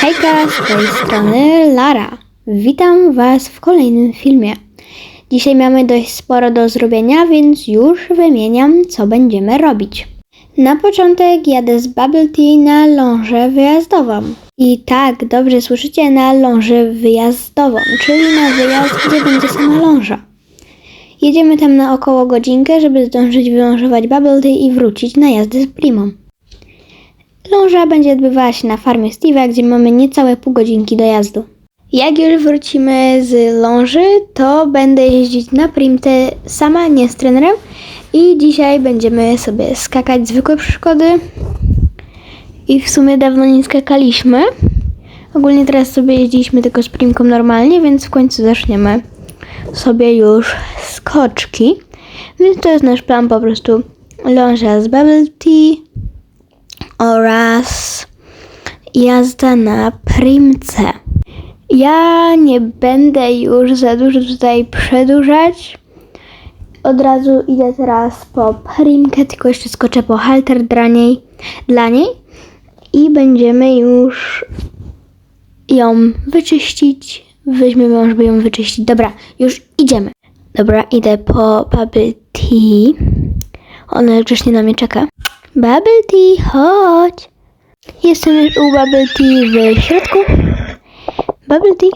Hejka, z tej strony Lara. Witam Was w kolejnym filmie. Dzisiaj mamy dość sporo do zrobienia, więc już wymieniam, co będziemy robić. Na początek jadę z Bubble Tea na lążę wyjazdową. I tak, dobrze słyszycie, na lążę wyjazdową, czyli na wyjazd, gdzie będzie sama ląża. Jedziemy tam na około godzinkę, żeby zdążyć wylążować Bubble Tea i wrócić na jazdę z Primą. Ląża będzie odbywała się na farmie Steve'a, gdzie mamy niecałe pół godzinki dojazdu. Jak już wrócimy z ląży, to będę jeździć na primtę sama, nie z trenerem. I dzisiaj będziemy sobie skakać zwykłe przeszkody. I w sumie dawno nie skakaliśmy. Ogólnie teraz sobie jeździliśmy tylko z primką normalnie, więc w końcu zaczniemy sobie już skoczki. Więc to jest nasz plan po prostu ląża z bubble tea oraz jazda na primce. Ja nie będę już za dużo tutaj przedłużać. Od razu idę teraz po primkę, tylko jeszcze skoczę po halter dla niej, dla niej i będziemy już ją wyczyścić. Weźmiemy ją, żeby ją wyczyścić. Dobra, już idziemy. Dobra, idę po bubble tea. Ona grzecznie na mnie czeka. Bubble tea, chodź. Jestem już u bubble tea w środku. Bubble tea.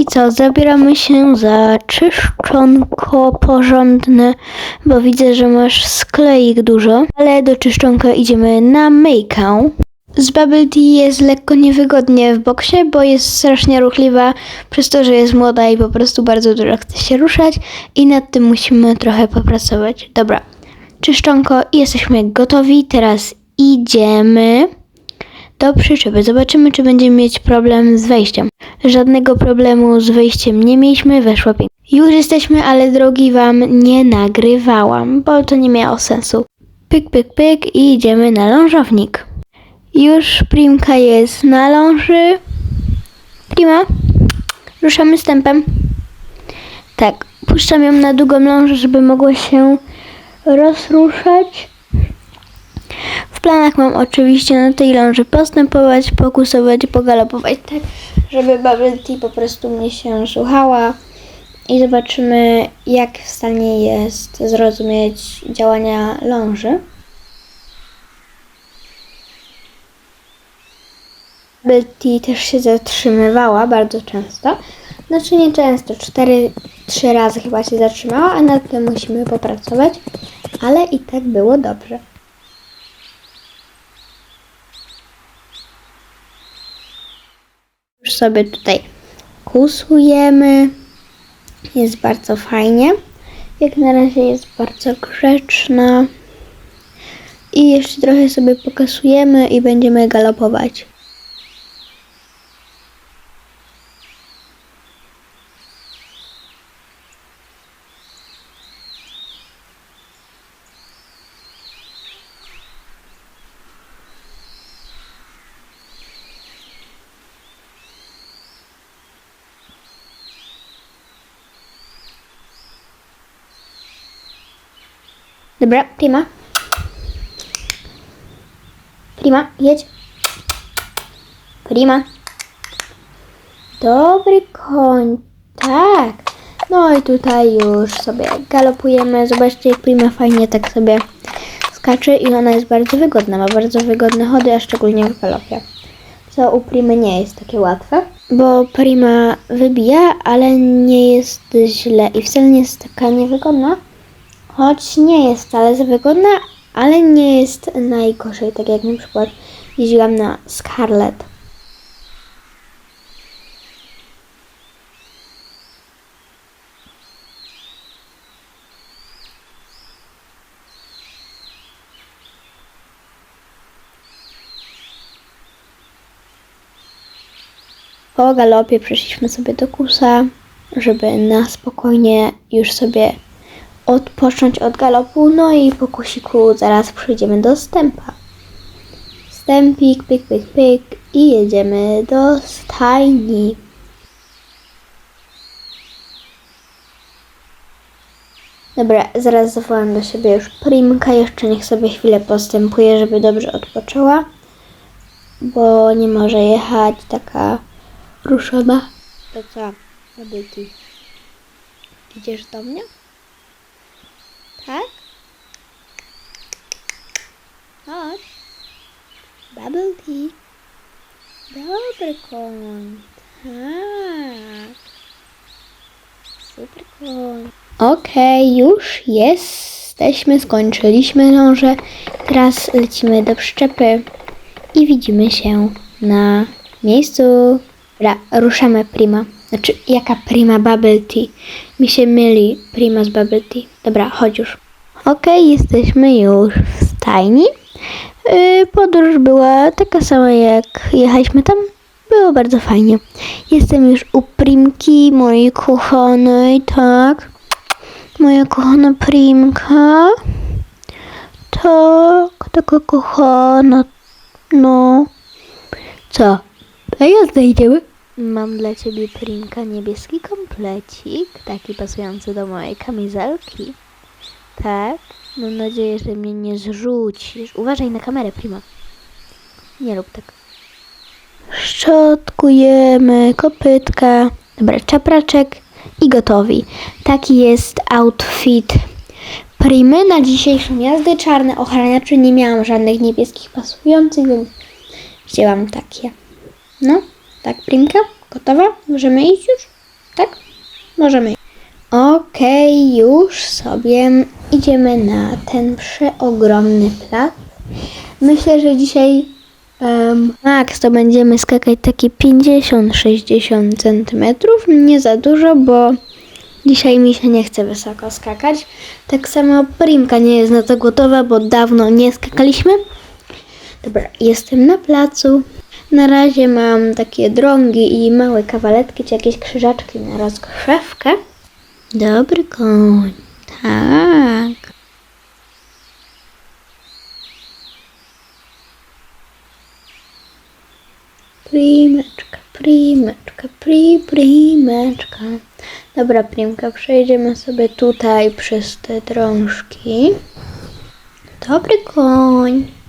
I co, zabieramy się za czyszczonko porządne, bo widzę, że masz skleik dużo, ale do czyszczonka idziemy na myjkę. Z Bubble Tea jest lekko niewygodnie w boksie, bo jest strasznie ruchliwa przez to, że jest młoda i po prostu bardzo dużo chce się ruszać i nad tym musimy trochę popracować. Dobra, czyszczonko i jesteśmy gotowi. Teraz idziemy do przyczepy. Zobaczymy, czy będziemy mieć problem z wejściem. Żadnego problemu z wejściem nie mieliśmy, weszło pięknie. Już jesteśmy, ale drogi wam nie nagrywałam, bo to nie miało sensu. Pyk, pyk, pyk i idziemy na lążownik. Już Primka jest na ląży. Prima, ruszamy z tempem. Tak, puszczam ją na długą lążę, żeby mogła się rozruszać. W planach mam oczywiście na tej ląży postępować, pokusować, pogalopować, tak, żeby Bubble Tea po prostu mnie się słuchała i zobaczymy, jak w stanie jest zrozumieć działania ląży. Bubble Tea też się zatrzymywała bardzo często. Znaczy nie często, 4, 3 razy chyba się zatrzymała, a nad tym musimy popracować, ale i tak było dobrze. Już sobie tutaj kusujemy. Jest bardzo fajnie. Jak na razie jest bardzo grzeczna. I jeszcze trochę sobie pokasujemy i będziemy galopować. Dobra, Prima. Prima, jedź. Prima. Dobry koń. Tak. No i tutaj już sobie galopujemy. Zobaczcie, jak Prima fajnie tak sobie skacze i ona jest bardzo wygodna. Ma bardzo wygodne chody, a szczególnie w galopie. Co u Primy nie jest takie łatwe, bo Prima wybija, ale nie jest źle i wcale nie jest taka niewygodna. Choć nie jest wcale za wygodna, ale nie jest najgorzej, tak jak na przykład jeździłam na Scarlett. Po galopie przeszliśmy sobie do kusa, żeby na spokojnie już sobie odpocząć od galopu, no i po kusiku zaraz przejdziemy do stępa. Stępik, pyk, pyk, pyk i jedziemy do stajni. Dobra, zaraz zawołam do siebie już Primka, jeszcze niech sobie chwilę postępuje, żeby dobrze odpoczęła. bo nie może jechać taka ruszona. To co, Babyki? Idziesz do mnie? Tak? Chodź. Bubble tea. Dobry koń. Tak. Super koń. Okej, już jesteśmy, skończyliśmy lążę. Teraz lecimy do przyczepy i widzimy się na miejscu. Dobra, ruszamy Prima. Znaczy, jaka Prima Bubble Tea? Mi się myli Prima z Bubble Tea. Dobra, chodź już. Okej, jesteśmy już w stajni. Yy, podróż była taka sama jak jechaliśmy tam. Było bardzo fajnie. Jestem już u Primki, mojej kochanej, tak. Moja kochana Primka. Tak, taka kochana. No. Co? A ja znajdziemy? Mam dla ciebie Primka niebieski komplecik, taki pasujący do mojej kamizelki. Tak? Mam nadzieję, że mnie nie zrzucisz. Uważaj na kamerę, Prima. Nie rób tak. Szczotkujemy kopytka. Dobra, czapraczek i gotowi. Taki jest outfit Primy na dzisiejszą jazdę. Czarne ochraniacze. Nie miałam żadnych niebieskich pasujących, więc wzięłam takie. No, tak, Primka? Gotowa? Możemy iść już? Tak? Możemy. Okej, już sobie idziemy na ten przeogromny plac. Myślę, że dzisiaj um, max to będziemy skakać takie 50-60 centymetrów. Nie za dużo, bo dzisiaj mi się nie chce wysoko skakać. Tak samo Primka nie jest na to gotowa, bo dawno nie skakaliśmy. Dobra, jestem na placu. Na razie mam takie drągi i małe kawaletki, czy jakieś krzyżaczki na rozgrzewkę. Dobry koń. Tak. Primeczka, primeczka, pri, primeczka. Dobra, primka, przejdziemy sobie tutaj przez te drążki. Dobry koń.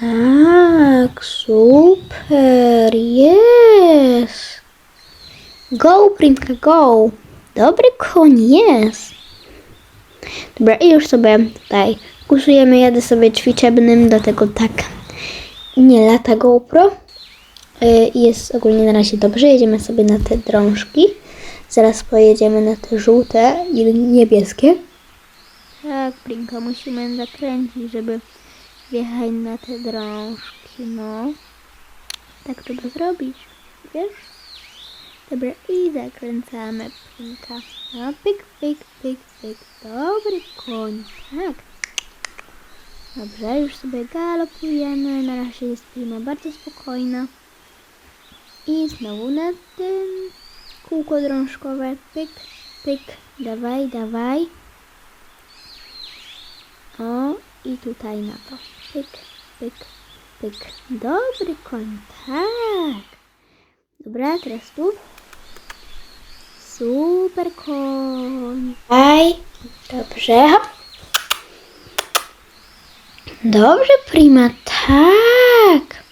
Tak, super, jest. Go, Primka, go. Dobry koń jest. Dobra, i już sobie tutaj kusujemy. Jadę sobie ćwiczebnym, dlatego tak nie lata GoPro. Y, Jest ogólnie na razie dobrze. Jedziemy sobie na te drążki. Zaraz pojedziemy na te żółte i niebieskie. Tak, Prinka, musimy zakręcić, żeby wjechać na te drążki, no. Tak trzeba zrobić, wiesz? Dobra, i zakręcamy Prinka. No, pyk, pyk, pyk, pyk. Dobry koń, tak. Dobrze, już sobie galopujemy. Na razie jest Prima bardzo spokojna. I znowu na tym kółko drążkowe. Pyk, pyk. Dawaj, dawaj. O, i tutaj na to. Pyk, pyk, pyk. Dobry koń, tak. Dobra, teraz tu. Super koń. Daj. Dobrze. Dobrze, Prima, tak.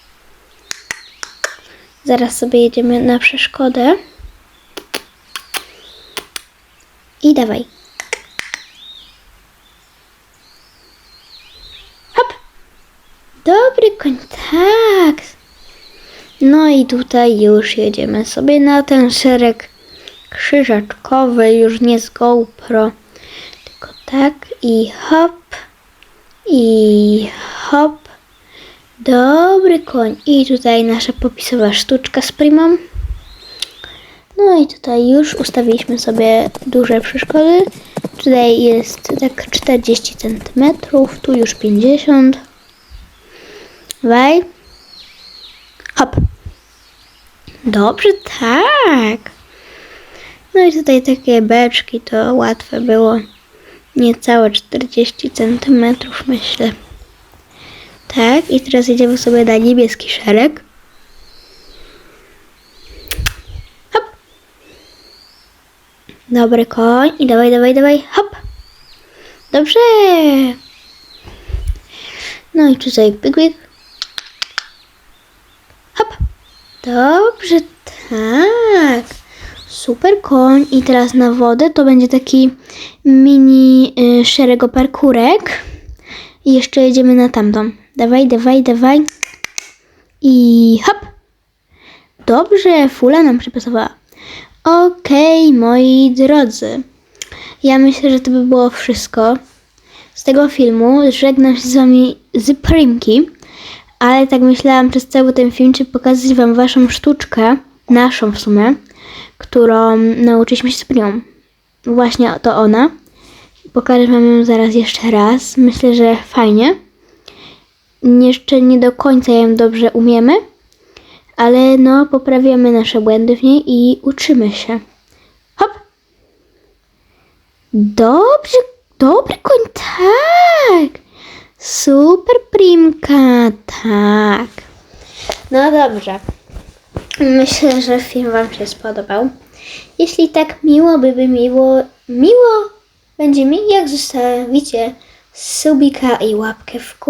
Zaraz sobie jedziemy na przeszkodę. I dawaj. Hop. Dobry koń, tak. No i tutaj już jedziemy sobie na ten szereg krzyżaczkowy, już nie z GoPro, tylko tak i hop, i hop. Dobry koń. I tutaj nasza popisowa sztuczka z primą. No i tutaj już ustawiliśmy sobie duże przeszkody. Tutaj jest tak 40 cm, tu już 50 Dawaj. Hop. Dobrze, tak. No i tutaj takie beczki, to łatwe było. Niecałe 40 cm, myślę. Tak, i teraz idziemy sobie na niebieski szereg. Hop. Dobry koń. I dawaj, dawaj, dawaj. Hop. Dobrze. No i tutaj pyk, pyk. Dobrze, tak. Super koń. I teraz na wodę to będzie taki mini y, szeregoparkurek. I jeszcze jedziemy na tamtą. Dawaj, dawaj, dawaj. I hop. Dobrze, fula nam przypasowała. Okej, moi drodzy. Ja myślę, że to by było wszystko z tego filmu. Żegnam się z wami z Primki. Ale tak myślałam przez cały ten film, czy pokazać wam waszą sztuczkę, naszą w sumie, którą nauczyliśmy się z Primą. Właśnie to ona. Pokażę wam ją zaraz jeszcze raz. Myślę, że fajnie. Jeszcze nie do końca ją dobrze umiemy, ale no poprawiamy nasze błędy w niej i uczymy się. Hop! Dobrze, dobry koń, tak! Super Primka, tak. No dobrze. Myślę, że film Wam się spodobał. Jeśli tak miło by, by miło, miło będzie mi, jak zostawicie subika i łapkę w górę.